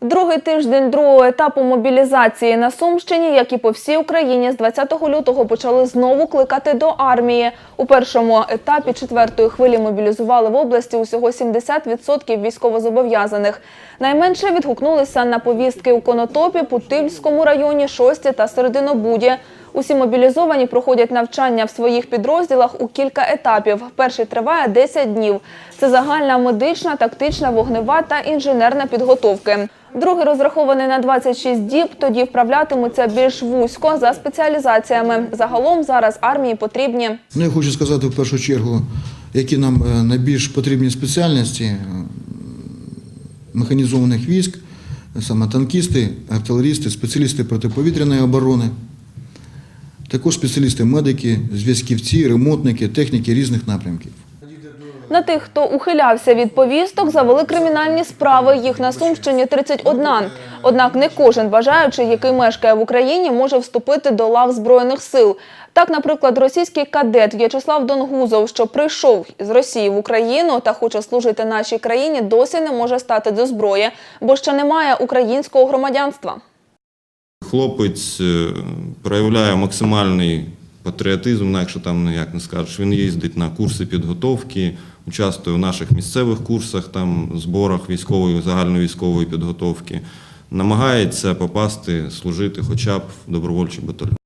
Другий тиждень другого етапу мобілізації на Сумщині, як і по всій Україні, з 20 лютого почали знову кликати до армії. У першому етапі четвертої хвилі мобілізували в області усього 70% військовозобов'язаних. Найменше відгукнулися на повістки у Конотопі, Путильському районі, Шості та Серединобуді. Усі мобілізовані проходять навчання в своїх підрозділах у кілька етапів. Перший триває 10 днів. Це загальна медична, тактична, вогнева та інженерна підготовки. Другий розрахований на 26 діб, тоді вправлятимуться більш вузько за спеціалізаціями. Загалом зараз армії потрібні Ну, я хочу сказати в першу чергу, які нам е, найбільш потрібні спеціальності е, механізованих військ, саме танкісти, артилерісти, спеціалісти протиповітряної оборони, також спеціалісти медики, зв'язківці, ремонтники, техніки різних напрямків. На тих, хто ухилявся від повісток, завели кримінальні справи. Їх на Сумщині 31. Однак не кожен бажаючий, який мешкає в Україні, може вступити до лав Збройних сил. Так, наприклад, російський кадет В'ячеслав Донгузов, що прийшов з Росії в Україну та хоче служити нашій країні, досі не може стати до зброї, бо ще немає українського громадянства. Хлопець е, проявляє максимальний патріотизм, ну, якщо там ніяк не скажеш. Він їздить на курси підготовки, участвує в наших місцевих курсах, там, зборах військової, загальновійськової підготовки. Намагається попасти, служити хоча б в добровольчий батальйон.